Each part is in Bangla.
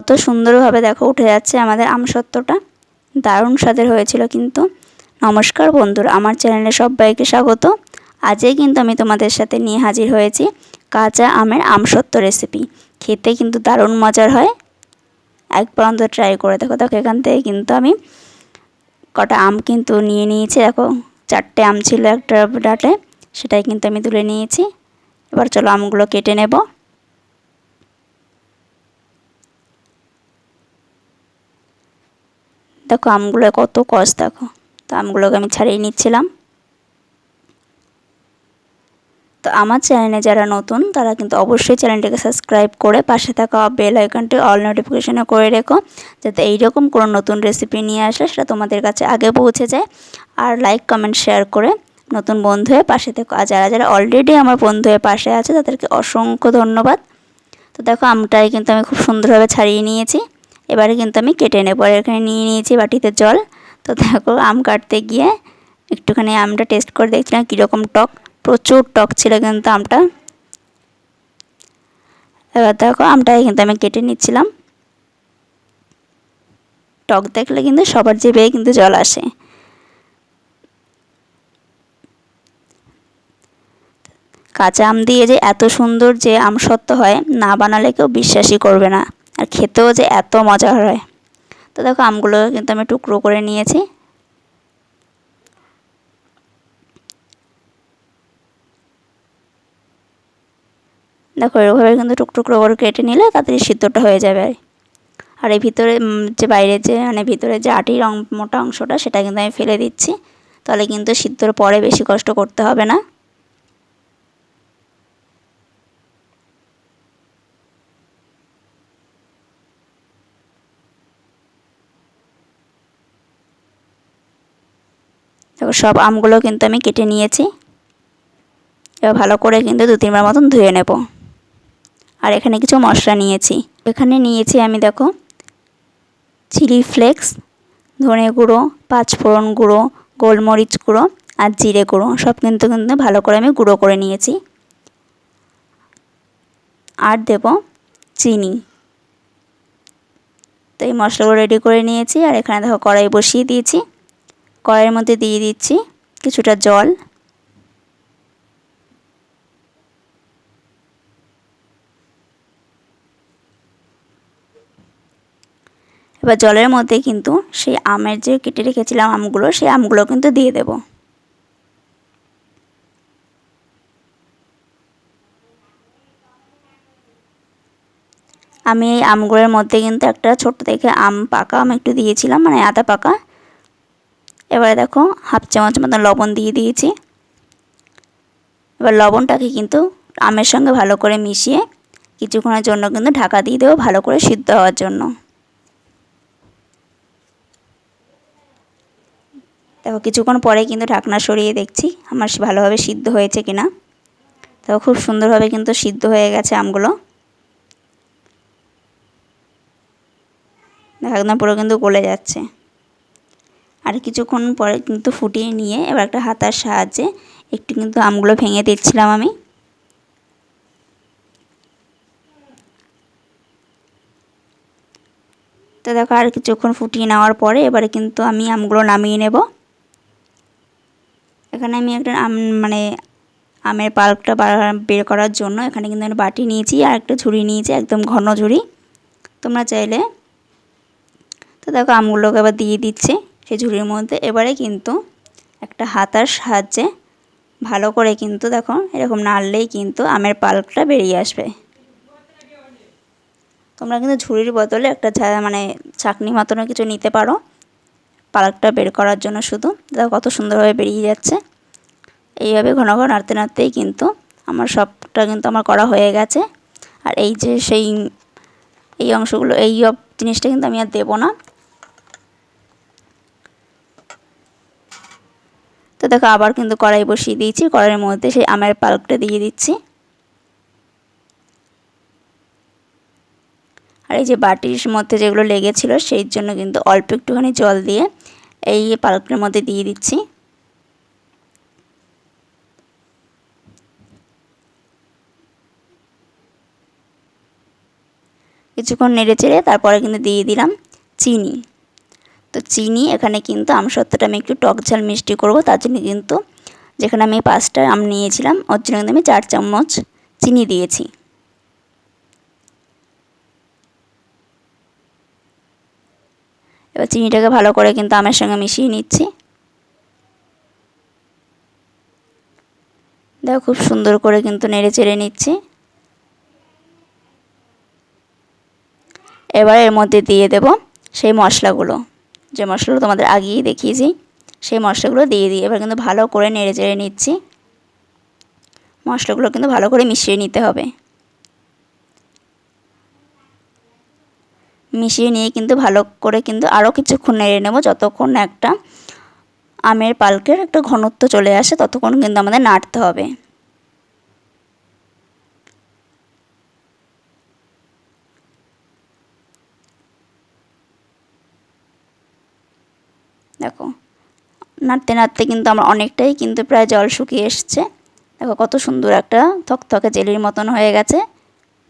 কত সুন্দরভাবে দেখো উঠে যাচ্ছে আমাদের আমসত্ত্বটা। দারুণ স্বাদের হয়েছিল কিন্তু। নমস্কার বন্ধুরা, আমার চ্যানেলে সবাইকে স্বাগত। আজই কিন্তু আমি তোমাদের সাথে নিয়ে হাজির হয়েছি কাঁচা আমের আমসত্ত্ব রেসিপি খেতে কিন্তু দারুণ মজার হয়। একবার অন্তত ট্রাই করে দেখো। দেখো, এখান থেকে কিন্তু আমি কটা আম কিন্তু নিয়ে নিয়েছি। দেখো, চারটে আম ছিল একটা ডাটে সেটাই কিন্তু আমি তুলে নিয়েছি। এবার চলো আমগুলো কেটে নেব। দেখো আমগুলো কত কষ দেখো। তো আমগুলোকে আমি ছাড়িয়ে নিচ্ছিলাম। তো আমার চ্যানেলে যারা নতুন, তারা কিন্তু অবশ্যই চ্যানেলটিকে সাবস্ক্রাইব করে পাশে থাকা বেল আইকনটি অল নোটিফিকেশনে করে রেখো, যাতে এইরকম কোনো নতুন রেসিপি নিয়ে আসলে সেটা তোমাদের কাছে আগে পৌঁছে যায়। আর লাইক, কমেন্ট, শেয়ার করে নতুন বন্ধু হয়ে পাশে থেকো। আর যারা যারা অলরেডি আমার বন্ধু হয়ে পাশে আছে, তাদেরকে অসংখ্য ধন্যবাদ। তো দেখো আমটাই কিন্তু আমি খুব সুন্দরভাবে ছাড়িয়ে নিয়েছি। এবারে কিন্তু আমি কেটে নেব। আর এখানে নিয়ে নিয়েছি বাটিতে জল। তো দেখো, আম কাটতে গিয়ে একটুখানি আমটা টেস্ট করে দেখছিলাম কীরকম টক, প্রচুর টক ছিল কিন্তু আমটা। এবার দেখো আমটাই কিন্তু আমি কেটে নিচ্ছিলাম। টক দেখলে কিন্তু সবার জিভে কিন্তু জল আসে। কাঁচা আম দিয়ে যে এত সুন্দর যে আম সত্য হয়, না বানালে কেউ বিশ্বাসই করবে না। আর খেতেও যে এত মজা হয়। তো দেখো আমগুলো কিন্তু আমি টুকরো করে নিয়েছি। দেখো এরকমভাবে কিন্তু টুকটুকরো করে কেটে নিলে তাড়াতাড়ি সিদ্ধটা হয়ে যাবে। আর এই ভিতরে যে বাইরে যে মানে ভিতরে যে আটির মোটা অংশটা সেটা কিন্তু আমি ফেলে দিচ্ছি। তাহলে কিন্তু সিদ্ধর পরে বেশি কষ্ট করতে হবে না। দেখো সব আমগুলো কিন্তু আমি কেটে নিয়েছি। এবার ভালো করে কিন্তু দু তিনবার মতন ধুয়ে নেব। আর এখানে কিছু মশলা নিয়েছি। এখানে নিয়েছি আমি দেখো চিলি ফ্লেক্স, ধনে গুঁড়ো, পাঁচফোড়ন গুঁড়ো, গোলমরিচ গুঁড়ো আর জিরে গুঁড়ো। সব কিন্তু কিন্তু ভালো করে আমি গুঁড়ো করে নিয়েছি। আর দেব চিনি। তো এই মশলাগুলো রেডি করে নিয়েছি। আর এখানে দেখো কড়াই বসিয়ে দিয়েছি। কড়াইয়ের মধ্যে দিয়ে দিচ্ছি কিছুটা জল। এবার জলের মধ্যে কিন্তু সেই আমের যে কেটে রেখেছিলাম আমগুলো, সেই আমগুলো কিন্তু দিয়ে দেব। আমি এই আমগুলোর মধ্যে কিন্তু একটা ছোট্ট দেখে আম পাকা আম একটু দিয়েছিলাম মানে আদা পাকা। এবারে দেখো হাফ চামচ মতন লবণ দিয়ে দিয়েছি। এবার লবণটাকে কিন্তু আমের সঙ্গে ভালো করে মিশিয়ে কিছুক্ষণের জন্য কিন্তু ঢাকা দিয়ে দেবো ভালো করে সিদ্ধ হওয়ার জন্য। দেখো কিছুক্ষণ পরে কিন্তু ঢাকনা সরিয়ে দেখছি আমার ভালোভাবে সিদ্ধ হয়েছে কিনা। দেখো খুব সুন্দরভাবে কিন্তু সিদ্ধ হয়ে গেছে আমগুলো। দেখো পুরো কিন্তু গলে যাচ্ছে। আর কিছুক্ষণ পরে কিন্তু ফুটিয়ে নিয়ে এবার একটা হাতার সাহায্যে একটু কিন্তু আমগুলো ভেঙে দিচ্ছিলাম আমি। তো দেখো আর কিছুক্ষণ ফুটিয়ে নেওয়ার পরে এবারে কিন্তু আমি আমগুলো নামিয়ে নেব। এখানে আমি একটা আম মানে আমের পাল্পটা বের করার জন্য এখানে কিন্তু আমি বাটি নিয়েছি আর একটা ঝুড়ি নিয়েছি, একদম ঘন ঝুড়ি। তোমরা চাইলে, তো দেখো আমগুলোকে আবার দিয়ে দিচ্ছে। সেই ঝুড়ির মধ্যে। এবারে কিন্তু একটা হাতার সাহায্যে ভালো করে কিন্তু দেখো, এরকম নাড়লেই কিন্তু আমের পাল্পটা বেরিয়ে আসবে। তোমরা কিন্তু ঝুড়ির বদলে একটা মানে চাকনি মতনও কিছু নিতে পারো। পালকটা বের করার জন্য শুধু। দেখো কত সুন্দরভাবে বেরিয়ে যাচ্ছে। এইভাবে ঘন ঘন নাড়তে নাড়তেই কিন্তু আমার সবটা কিন্তু আমার করা হয়ে গেছে। আর এই যে সেই, এই অংশগুলো, এই জিনিসটা কিন্তু আমি আর দেবো না। দেখো, আবার কিন্তু কড়াই বসিয়ে দিয়েছি। কড়াইয়ের মধ্যে সেই আমের পালকটা দিয়ে দিচ্ছি। আর এই যে বাটির মধ্যে যেগুলো লেগেছিলো, সেই জন্য কিন্তু অল্প একটুখানি জল দিয়ে এই পালকটার মধ্যে দিয়ে দিচ্ছি। কিছুক্ষণ নেড়ে চেড়ে তারপরে কিন্তু দিয়ে দিলাম চিনি। তো চিনি, এখানে কিন্তু আমসত্ত্বটা আমি একটু টক ঝাল মিষ্টি করব, তার জন্য কিন্তু যেখানে আমি পাঁচটা আম নিয়েছিলাম, ওর জন্য কিন্তু আমি চার চামচ চিনি দিয়েছি। এবার চিনিটাকে ভালো করে কিন্তু আমের সঙ্গে মিশিয়ে নিচ্ছি। দেখো, খুব সুন্দর করে কিন্তু নেড়ে চেড়ে নিচ্ছি। এবার এর মধ্যে দিয়ে দেব সেই মশলাগুলো। যে মশলাগুলো তোমাদের আগেই দেখিয়েছি, সেই মশলাগুলো দিয়ে দিই। এবার কিন্তু ভালো করে নেড়ে চেড়ে নিচ্ছি। মশলাগুলো কিন্তু ভালো করে মিশিয়ে নিতে হবে। মিশিয়ে নিয়ে কিন্তু ভালো করে কিন্তু আরও কিছুক্ষণ নেড়ে নেব, যতক্ষণ একটা আমের পালকের একটা ঘনত্ব চলে আসে, ততক্ষণ কিন্তু আমাদের নাড়তে হবে। দেখো, নাড়তে নাড়তে কিন্তু আমার অনেকটাই কিন্তু প্রায় জল শুকিয়ে এসছে। দেখো কত সুন্দর একটা থকথকে জেলির মতন হয়ে গেছে।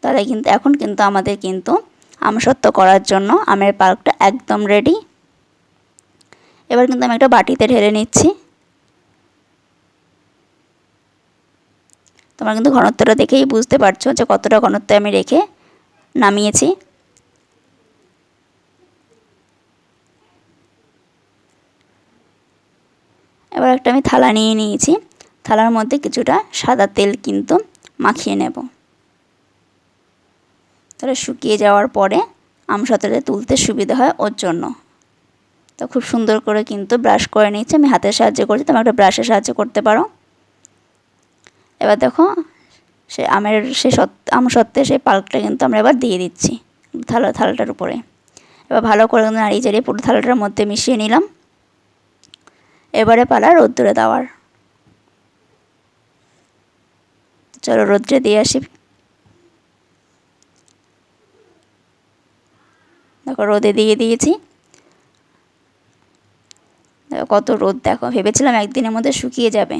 তাহলে কিন্তু এখন কিন্তু আমাদের কিন্তু আমসত্ব করার জন্য আমের পার্কটা একদম রেডি এবার কিন্তু আমি একটা বাটিতে ঢেলে নিচ্ছি। তোমরা কিন্তু ঘনত্বটা দেখেই বুঝতে পারছ যে কতটা ঘনত্ব আমি রেখে নামিয়েছি। এবার একটা আমি থালা নিয়ে নিয়েছি। থালার মধ্যে কিছুটা সাদা তেল কিন্তু মাখিয়ে নেব। তাহলে শুকিয়ে যাওয়ার পরে আমসত্ত্বটা তুলতে সুবিধা হয় ওর জন্য। তো খুব সুন্দর করে কিন্তু ব্রাশ করে নিচ্ছি আমি হাতের সাহায্যে করছি, তুমি একটা ব্রাশের সাহায্যে করতে পারো। এবার দেখো, সে আমের সে আম সত্ত্বে সেই পাল্কটা কিন্তু আমরা এবার দিয়ে দিচ্ছি থালা, থালাটার উপরে। এবার ভালো করে নাড়িয়ে চাড়িয়ে পুরো থালাটার মধ্যে মিশিয়ে নিলাম। এবারে পালা রোদ্দুরে দেওয়ার। চলো রোদ্রে দিয়ে আসি। দেখো রোদে দিয়ে দিয়েছি। দেখো কত রোদ, দেখো ভেবেছিলাম একদিনের মধ্যে শুকিয়ে যাবে।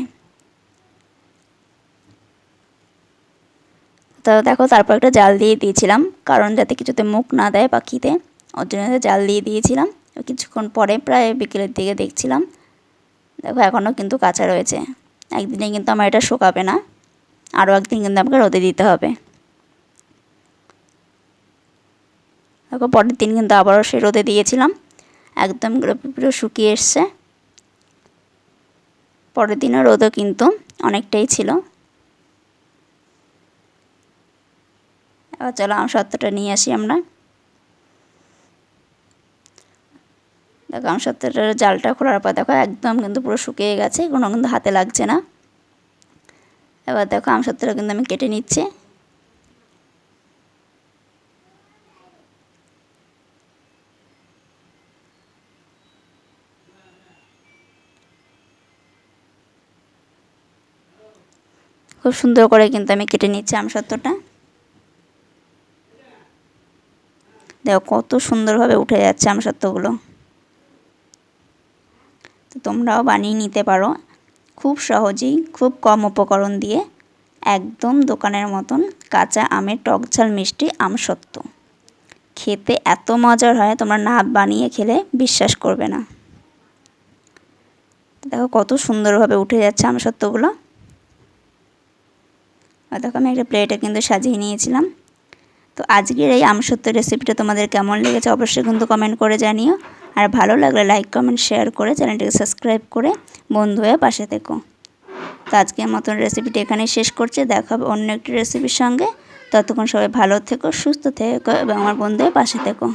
তো দেখো তারপর একটা জাল দিয়ে দিয়েছিলাম, কারণ যাতে কিছুতে মুখ না দেয় পাখিতে, ওর জন্য জাল দিয়ে দিয়েছিলাম। কিছুক্ষণ পরে প্রায় বিকেলের দিকে দেখছিলাম। দেখো, এখনও কিন্তু কাঁচা রয়েছে। একদিনে কিন্তু আমার এটা শোকাবে না। আরও একদিন কিন্তু আমাকে রোদে দিতে হবে। দেখো, পরের দিন কিন্তু আবারও সে রোদে দিয়েছিলাম। একদম পুরো শুকিয়ে এসছে। পরের দিনও রোদও কিন্তু অনেকটাই ছিল। এবার চলো আম সত্ত্বটা নিয়ে আসি আমরা। দেখো আম সত্ত্বটার জালটা খোলার পর দেখো, একদম কিন্তু পুরো শুকিয়ে গেছে, কোনো কিন্তু হাতে লাগছে না। এবার দেখো আম সত্ত্বটা কিন্তু আমি কেটে নিচ্ছি। খুব সুন্দর করে কিন্তু আমি কেটে নিচ্ছি আমসত্ত্বটা দেখো, কত সুন্দরভাবে উঠে যাচ্ছে আমসত্ত্বগুলো তোমরাও বানিয়ে নিতে পারো। খুব সহজেই, খুব কম উপকরণ দিয়ে, একদম দোকানের মতন কাঁচা আমের টক ঝাল মিষ্টি আমসত্ত্ব খেতে এত মজার হয়, তোমরা না বানিয়ে খেলে বিশ্বাস করবে না। দেখো কত সুন্দরভাবে উঠে যাচ্ছে আমসত্ত্বগুলো দেখো আমি একটা প্লেটে কিন্তু সাজিয়ে নিয়েছিলাম। তো আজকের এই আমসত্ব রেসিপিটা তোমাদের কেমন লেগেছে অবশ্যই কিন্তু কমেন্ট করে জানিও। আর ভালো লাগলে লাইক কমেন্ট শেয়ার করে চ্যানেলটিকে সাবস্ক্রাইব করে বন্ধু হয়ে পাশে থেকো। তো আজকের মতন রেসিপিটি এখানেই শেষ করছে। দেখা হবে অন্য একটি রেসিপির সঙ্গে। ততক্ষণ সবাই ভালো থেকো, সুস্থ থেকো এবং আমার বন্ধু হয়ে পাশে থেকো।